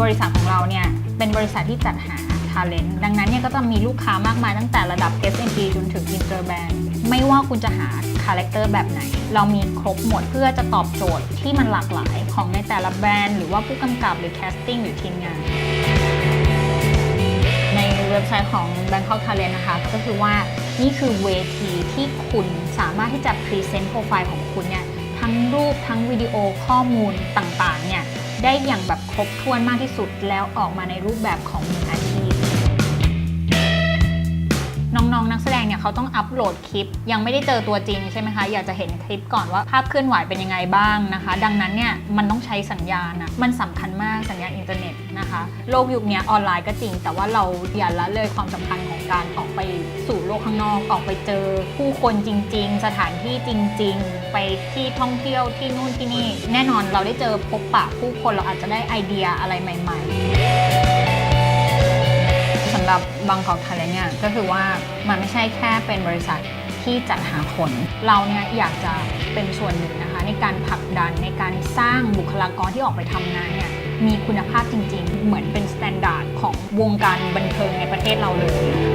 บริษัทของเราเนี่ยเป็นบริษัทที่จัดหา talent ดังนั้นเนี่ยก็จะมีลูกค้ามากมายตั้งแต่ระดับ SMB จนถึง Inter Band ไม่ว่าคุณจะหาคาแรคเตอร์แบบไหน เรามีครบหมดเพื่อจะตอบโจทย์ที่มันหลากหลายของในแต่ละแบรนด์ หรือว่าผู้กำกับหรือ casting หรือทีมงาน ในเว็บไซต์ของ Bangkok Talent นะคะ ก็คือว่านี่คือเวทีที่คุณสามารถที่จะพรีเซนต์โปรไฟล์ของคุณเนี่ยทั้งรูปทั้งวิดีโอข้อมูลต่างๆเนี่ย ได้อย่างแบบครบถ้วนมากที่สุดแล้วออกมาในรูปแบบของมืออา งเนี่ยเขาต้องอัปโหลดคลิป ยังไม่ได้เจอตัวจริงใช่ไหมคะ อยากจะเห็นคลิปก่อนว่าภาพเคลื่อนไหวเป็นยังไงบ้างนะคะ ดังนั้นเนี่ยมันต้องใช้สัญญาณนะมันสำคัญมากสัญญาณอินเทอร์เน็ตนะคะ โลกยุคนี้ออนไลน์ก็จริง แต่ว่าเราอย่าละเลยความสำคัญของการออกไปสู่โลกข้างนอกออกไปเจอผู้คนจริง ๆ สถานที่จริง ๆ ไปที่ท่องเที่ยวที่นู่นที่นี่ แน่นอนเราได้เจอพบปะผู้คนเราอาจจะได้ไอเดียอะไรใหม่ ๆ หรับบางกอกท a เลนเนี่ยก็คือว่ามันไม่ใช่แค่เป็นบริษัทที่จัดหาคน เราเนี่ยอยากจะเป็นส่วนหนึ่งนะคะ ในการผลักดันในการสร้างบุคลากรที่ออกไปทำงานเนี่ยมีคุณภาพจริงๆ เหมือนเป็นสแตนดาร์ดของวงการบันเทิงในประเทศเราเลย